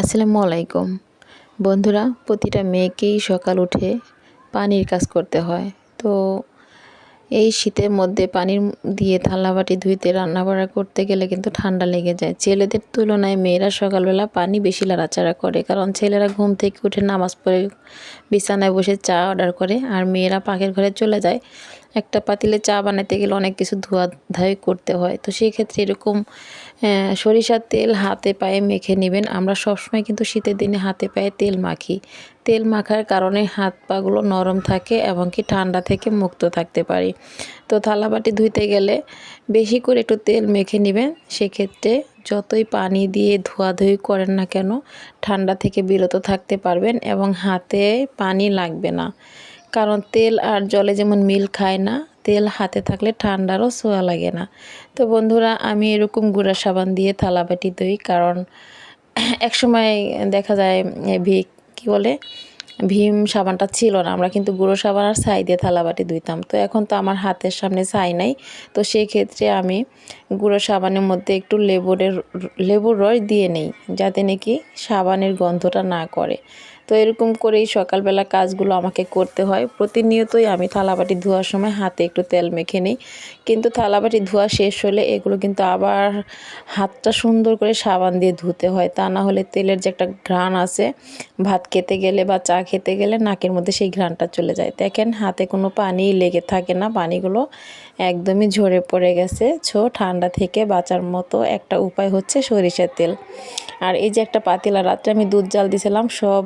আসসালামু আলাইকুম। বন্ধুরা, প্রতিটা মেয়েকেই সকাল উঠে পানির কাজ করতে হয়। তো এই শীতের মধ্যে পানির দিয়ে থালা বাটি ধুইতে, রান্না বাড়া করতে গেলে কিন্তু ঠান্ডা লেগে যায়। ছেলেদের তুলনায় মেয়েরা সকালবেলা পানি বেশি লাড়াচাড়া করে, কারণ ছেলেরা ঘুম থেকে উঠে নামাজ পড়ে, বিছানায় বসে চা অর্ডার করে, আর মেয়েরা পাখির ঘরে চলে যায়। একটা পাতিলে চা বানাতে গেলে অনেক কিছু ধোয়া ধাই করতে হয়। তো সেই ক্ষেত্রে এরকম সরিষার তেল হাতে পায়ে মেখে নেবেন। আমরা সবসময় কিন্তু শীতের দিনে হাতে পায়ে তেল মাখি। তেল মাখার কারণে হাত পাগুলো নরম থাকে এবং কি ঠান্ডা থেকে মুক্ত থাকতে পারি। তো থালাবাটি ধুইতে গেলে বেশি করে একটু তেল মেখে নেবেন। সেক্ষেত্রে যতই পানি দিয়ে ধোয়া ধোয়াধুয়ি করেন না কেন, ঠান্ডা থেকে বিরত থাকতে পারবেন এবং হাতে পানি লাগবে না। কারণ তেল আর জলে যেমন মিল খায় না, তেল হাতে থাকলে ঠান্ডারও সোয়া লাগে না। তো বন্ধুরা, আমি এরকম গুঁড়া সাবান দিয়ে থালাবাটি ধুই কারণ একসময় দেখা যায় ভি, কী বলে, ভীম সাবানটা ছিল না। আমরা কিন্তু গুঁড়ো সাবান আর ছাই দিয়ে থালাবাটি ধুইতাম। তো এখন তো আমার হাতের সামনে ছাই নাই। তো সেই ক্ষেত্রে আমি গুঁড়ো সাবানের মধ্যে একটু লেবুরের লেবুর রস দিয়ে নেই, যাতে নাকি সাবানের গন্ধটা না করে। তো এরকম করেই সকালবেলা কাজগুলো আমাকে করতে হয়। প্রতিনিয়তই আমি থালাবাটি ধোয়ার সময় হাতে একটু তেল মেখে নিই। কিন্তু থালাবাটি ধোয়া শেষ হলে এগুলো কিন্তু আবার হাতটা সুন্দর করে সাবান দিয়ে ধুতে হয়। তা না হলে তেলের যে একটা ঘ্রাণ আছে, ভাত খেতে গেলে বা চা খেতে গেলে নাকের মধ্যে সেই ঘ্রাণটা চলে যায়। দেখেন হাতে কোনো পানি লেগে থাকে না, পানিগুলো একদমই ঝরে পড়ে গেছে। ছো, ঠান্ডা থেকে বাঁচার মতো একটা উপায় হচ্ছে সরিষার তেল। আর এই যে একটা পাতিলা, রাত্রে আমি দুধ জাল দিয়েছিলাম সব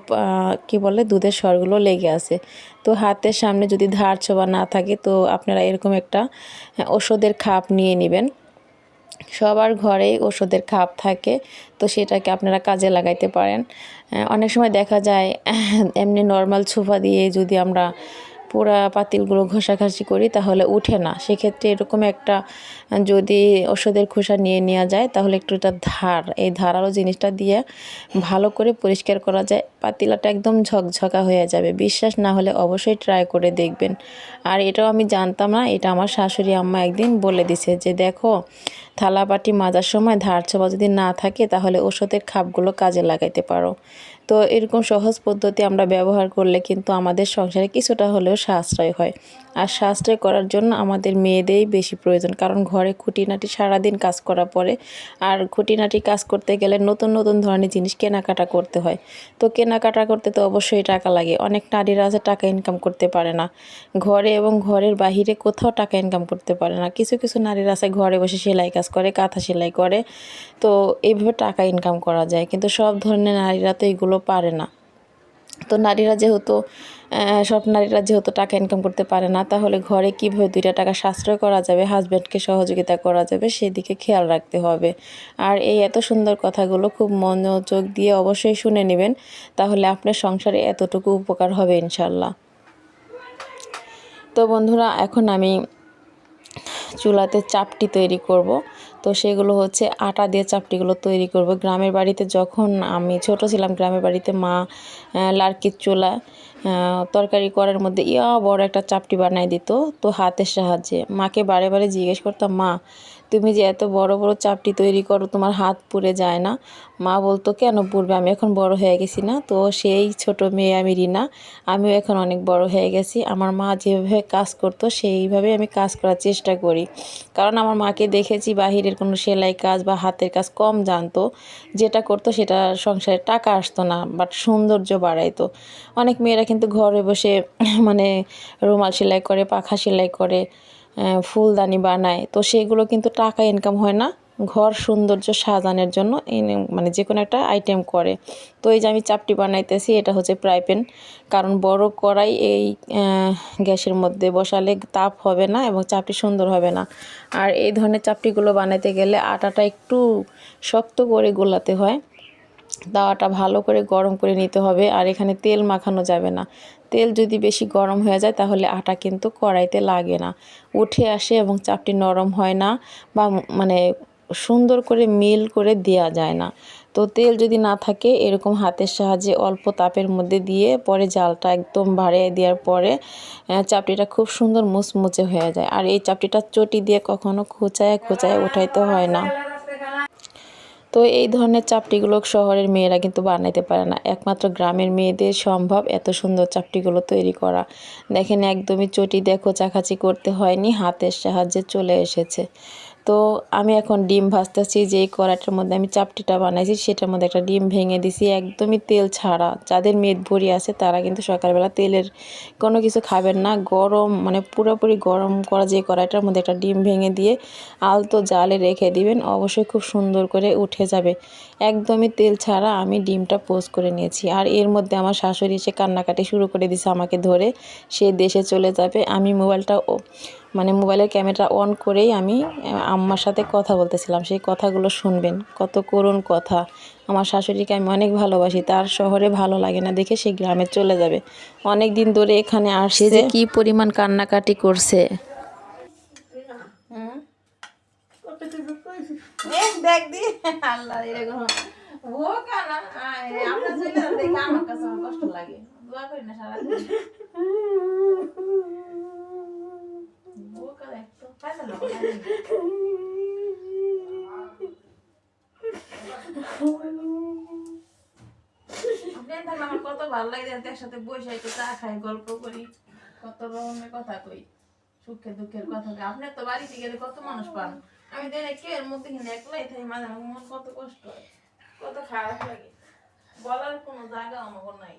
কি বলে, দুধের স্বরগুলো লেগে আছে। তো হাতের সামনে যদি ধার ছোবা না থাকে, তো আপনারা এরকম একটা ওষুধের খাপ নিয়ে নেবেন। সবার ঘরেই ওষুধের খাপ থাকে, তো সেটাকে আপনারা কাজে লাগাইতে পারেন। অনেক সময় দেখা যায়, এমনি নর্মাল ছোফা দিয়ে যদি আমরা পোড়া পাতিলগুলো ঘষাঘষি করি তাহলে উঠে না। সেক্ষেত্রে এরকম একটা, যদি ওষুধের খোসা নিয়ে নেওয়া যায়, তাহলে একটু এটা ধার, এই ধারালো জিনিসটা দিয়ে ভালো করে পরিষ্কার করা যায়। পাতিলাটা একদম ঝকঝকা হয়ে যাবে। বিশ্বাস না হলে অবশ্যই ট্রাই করে দেখবেন। আর এটাও আমি জানতাম না, এটা আমার শাশুড়ি আম্মা একদিন বলে দিছে যে, দেখো থালা বাটি মাজার সময় ধার ছোবা যদি না থাকে, তাহলে ওষুধের খাপগুলো কাজে লাগাইতে পারো। তো এরকম সহজ পদ্ধতি আমরা ব্যবহার করলে কিন্তু আমাদের সংসারে কিছুটা হলেও সাশ্রয় হয়। আর সাশ্রয় করার জন্য আমাদের মেয়েদেরই বেশি প্রয়োজন, কারণ ঘরে খুঁটিনাটি সারাদিন কাজ করা পরে আর খুঁটিনাটি কাজ করতে গেলে নতুন নতুন ধরনের জিনিস কেনাকাটা করতে হয়। তো কেনাকাটা করতে তো অবশ্যই টাকা লাগে, অনেক নারীরা আছে টাকা ইনকাম করতে পারে না। ঘরে এবং ঘরের বাহিরে কোথাও টাকা ইনকাম করতে পারে না। কিছু কিছু নারীরা আছে ঘরে বসে সেলাই কাজ করে, কাঁথা সেলাই করে, তো এইভাবে টাকা ইনকাম করা যায়। কিন্তু সব ধরনের নারীরা তো এগুলো পারে না। তো নারীরা যেহেতু সব নারীরা যেহেতু টাকা ইনকাম করতে পারে না, তাহলে ঘরে কীভাবে দুইটা টাকা সাশ্রয় করা যাবে হাজব্যান্ডকে সহযোগিতা করা যাবে, সেদিকে খেয়াল রাখতে হবে। আর এই এত সুন্দর কথাগুলো খুব মনোযোগ দিয়ে অবশ্যই শুনে নেবেন, তাহলে আপনার সংসারে এতটুকু উপকার হবে ইনশাল্লাহ তো বন্ধুরা, এখন আমি চুলাতে চাপটি তৈরি করব। তো সেগুলো হচ্ছে আটা দিয়ে চাপটিগুলো তৈরি করব। গ্রামের বাড়িতে যখন আমি ছোট ছিলাম, গ্রামের বাড়িতে মা লার্কির চুলা তরকারি করার মধ্যে ইয়া বড় একটা চাপটি বানাই দিত। তো হাতের সাহায্যে মাকে বারে বারে জিজ্ঞেস করতাম, মা তুমি যে এত বড় বড় চাপটি তৈরি করো, তোমার হাত পুড়ে যায় না। মা বলতো, কেন পুড়বে? আমি এখন বড় হয়ে গেছি না। তো সেই ছোট মেয়ে আমি রিনা, আমিও এখন অনেক বড় হয়ে গেছি। আমার মা যেভাবে কাজ করতো সেইভাবে আমি কাজ করার চেষ্টা করি। কারণ আমার মাকে দেখেছি, বাহিরের কোনো সেলাই কাজ বা হাতের কাজ কম জানতো। যেটা করতো, সেটা সংসারে টাকা আসতো না বাট সৌন্দর্য বাড়াইতো। অনেক মেয়েরা কিন্তু ঘরে বসে মানে রুমাল সেলাই করে, পাখা সেলাই করে ফুলদানি বানায়। তো সেগুলো কিন্তু টাকা ইনকাম হয় না। ঘর সৌন্দর্য সাজানোর জন্য মানে যে কোনো একটা আইটেম করে। তো এই যে আমি চাপটি বানাইতেছি, এটা হচ্ছে ফ্রাই প্যান কারণ বড় কড়াই এই গ্যাসের মধ্যে বসালে তাপ হবে না এবং চাপটি সুন্দর হবে না। আর এই ধরনের চাপটিগুলো বানাইতে গেলে আটাটা একটু শক্ত করে গোলাতে হয়। দাওয়াটা ভালো করে গরম করে নিতে হবে। আর এখানে তেল মাখানো যাবে না। তেল যদি বেশি গরম হয়ে যায় তাহলে আটা কিন্তু কড়াইতে লাগে না। উঠে আসে এবং চাপটি নরম হয় না বা মানে সুন্দর করে মিল করে দেওয়া যায় না। তো তেল যদি না থাকে এরকম হাতের সাহায্যে অল্প তাপের মধ্যে দিয়ে পরে জালটা একদম বাড়িয়ে দেওয়ার পরে চাপটিটা খুব সুন্দর মুচমুচে হয়ে যায়। আর এই চাপটিটা চটি দিয়ে কখনো খোঁচায় খোঁচায় উঠাইতে হয় না। তো এই ধরনের চাপটিগুলো শহরের মেয়েরা কিন্তু বানাইতে পারে না। একমাত্র গ্রামের মেয়েদের সম্ভব এত সুন্দর চাপটিগুলো তৈরি করা। দেখেন একদমই চটি দেখো চাকাচি করতে হয়নি, হাতের সাহায্যে চলে এসেছে। তো আমি এখন ডিম ভাজতেছি, যেই কড়াইটার মধ্যে আমি চাপটিটা বানাইছি, সেটার মধ্যে একটা ডিম ভেঙে দিছি। একদমই তেল ছাড়া। যাদের মেদ ভরি আছে, তারা কিন্তু সকালবেলা তেলের কোনো কিছু খাবেন না। গরম মানে পুরোপুরি গরম করা যে কড়াইটার মধ্যে একটা ডিম ভেঙে দিয়ে আলতো জালে রেখে দিবেন, অবশ্যই খুব সুন্দর করে উঠে যাবে। একদমই তেল ছাড়া আমি ডিমটা পোস্ট করে নিয়েছি। আর এর মধ্যে আমার শাশুড়ি এসে কান্নাকাটি শুরু করে দিছে আমাকে ধরে। সে দেশে চলে যাবে। আমি মোবাইলটা মানে মোবাইলের ক্যামেরা অন করেই আমি আম্মার সাথে কথা বলতেছিলাম। সেই কথাগুলো শুনবেন। কত করুণ কথা। আমার শাশুড়িকে আমি অনেক ভালোবাসি। তার শহরে ভালো লাগে না দেখে সে গ্রামে চলে যাবে। অনেক দিন ধরে এখানে আসছে। যে কি পরিমাণ কান্নাকাটি করছে। দেখ দি আল্লাহ এরকম। ও কানা আমরা চলে যাই। আমার কাছে কষ্ট লাগে। দোয়া করি না সারা আমার কত ভালো লাগে একসাথে বসে একটু চা খাই গল্প করি কত রকমের কথা কই সুখে দুঃখের কথা কই আপনার তো বাড়িতে গেলে কত মানুষ পান আমি দেখি কে এর মধ্যে কিনে একলাই থাকি মাঝে মন কত কষ্ট হয় কত খারাপ লাগে। বলার কোনো জায়গা আমার নাই।